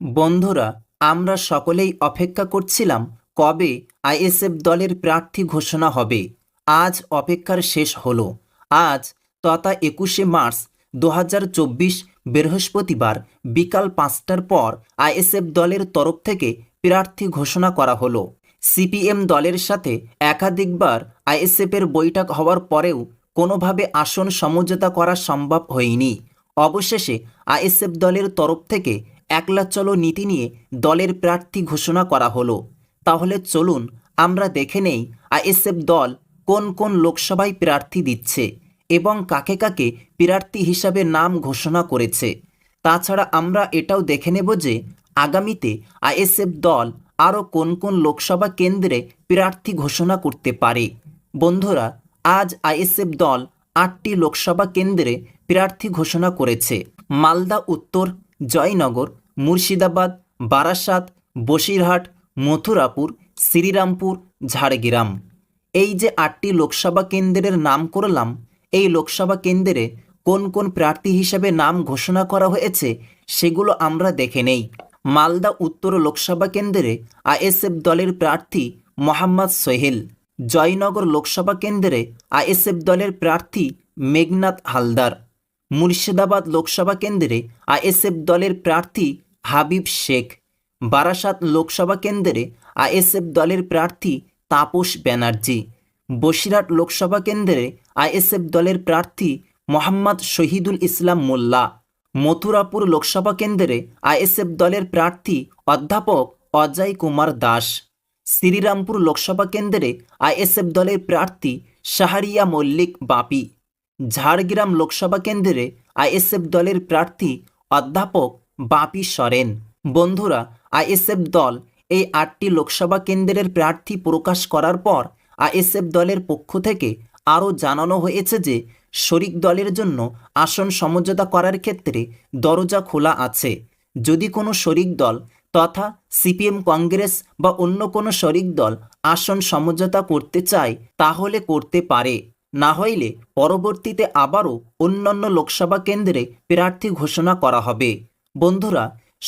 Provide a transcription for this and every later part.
বন্ধুরা, আমরা সকলেই অপেক্ষা করছিলাম কবে আইএসএফ দলের প্রার্থী ঘোষণা হবে। আজ অপেক্ষার শেষ হল। আজ তথা একুশে মার্চ দু হাজার চব্বিশ বৃহস্পতিবার বিকাল পাঁচটার পর আইএসএফ দলের তরফ থেকে প্রার্থী ঘোষণা করা হলো। সিপিএম দলের সাথে একাধিকবার আইএসএফের বৈঠক হওয়ার পরেও কোনোভাবে আসন সমঝোতা করা সম্ভব হয়নি। অবশেষে আইএসএফ দলের তরফ থেকে একলা চলো নীতি নিয়ে দলের প্রার্থী ঘোষণা করা হলো। তাহলে চলুন, আমরা দেখে নেই আইএসএফ দল কোন কোন লোকসভায় প্রার্থী দিচ্ছে এবং কাকে কাকে প্রার্থী হিসাবে নাম ঘোষণা করেছে। তাছাড়া আমরা এটাও দেখে নেব যে আগামীতে আইএসএফ দল আরও কোন কোন লোকসভা কেন্দ্রে প্রার্থী ঘোষণা করতে পারে। বন্ধুরা, আজ আইএসএফ দল আটটি লোকসভা কেন্দ্রে প্রার্থী ঘোষণা করেছে। মালদা, উত্তর জয়নগর, মুর্শিদাবাদ, বারাসাত, বসিরহাট, মথুরাপুর, শ্রীরামপুর, ঝাড়গ্রাম। এই যে আটটি লোকসভা কেন্দ্রের নাম করলাম, এই লোকসভা কেন্দ্রে কোন কোন প্রার্থী হিসেবে নাম ঘোষণা করা হয়েছে, সেগুলো আমরা দেখে নেই। মালদা উত্তর লোকসভা কেন্দ্রে আইএসএফ দলের প্রার্থী মোহাম্মদ সোহেল, জয়নগর লোকসভা কেন্দ্রে আইএসএফ দলের প্রার্থী মেঘনাথ হালদার। মুর্শিদাবাদ লোকসভা কেন্দ্রে আইএসএফ দলের প্রার্থী হাবিব শেখ, বারাসাত লোকসভা কেন্দ্রে আইএসএফ দলের প্রার্থী তাপস ব্যানার্জি, বসিরহাট লোকসভা কেন্দ্রে আইএসএফ দলের প্রার্থী মোহাম্মদ শহীদুল ইসলাম মোল্লা, মথুরাপুর লোকসভা কেন্দ্রে আইএসএফ দলের প্রার্থী অধ্যাপক অজয় কুমার দাস, শ্রীরামপুর লোকসভা কেন্দ্রে আইএসএফ দলের প্রার্থী শাহরিয়া মল্লিক বাপি। ঝাড়গ্রাম লোকসভা কেন্দ্রে আইএসএফ দলের প্রার্থী অধ্যাপক বাপি সরেন। বন্ধুরা, আইএসএফ দল এই আটটি লোকসভা কেন্দ্রের প্রার্থী প্রকাশ করার পর আইএসএফ দলের পক্ষ থেকে আরও জানানো হয়েছে যে শরিক দলের জন্য আসন সমঝোতা করার ক্ষেত্রে দরজা খোলা আছে। যদি কোনো শরিক দল তথা সিপিএম কংগ্রেস বা অন্য কোনো শরিক দল আসন সমঝোতা করতে চায়, তাহলে করতে পারে। না হইলে পরবর্তীতে আবারও অন্যান্য লোকসভা কেন্দ্রে প্রার্থী ঘোষণা করা হবে। বন্ধুরা,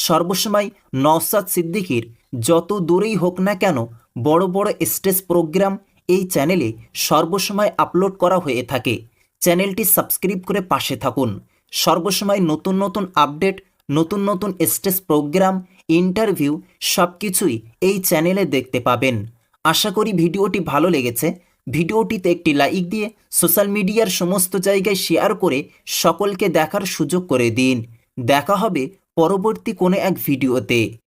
সর্বসময় নওসাদ সিদ্দিকির যত দূরেই হোক না কেন বড় বড় স্টেজ প্রোগ্রাম এই চ্যানেলে সর্বসময় আপলোড করা হয়ে থাকে। চ্যানেলটি সাবস্ক্রাইব করে পাশে থাকুন। সর্বসময় নতুন নতুন আপডেট, নতুন নতুন স্টেজ প্রোগ্রাম, ইন্টারভিউ সব কিছুই এই চ্যানেলে দেখতে পাবেন। আশা করি ভিডিওটি ভালো লেগেছে। ভিডিওটিতে একটি লাইক দিয়ে সোশ্যাল মিডিয়ার সমস্ত জায়গায় শেয়ার করে সকলকে দেখার সুযোগ করে দিন। দেখা হবে পরবর্তী কোনো এক ভিডিওতে।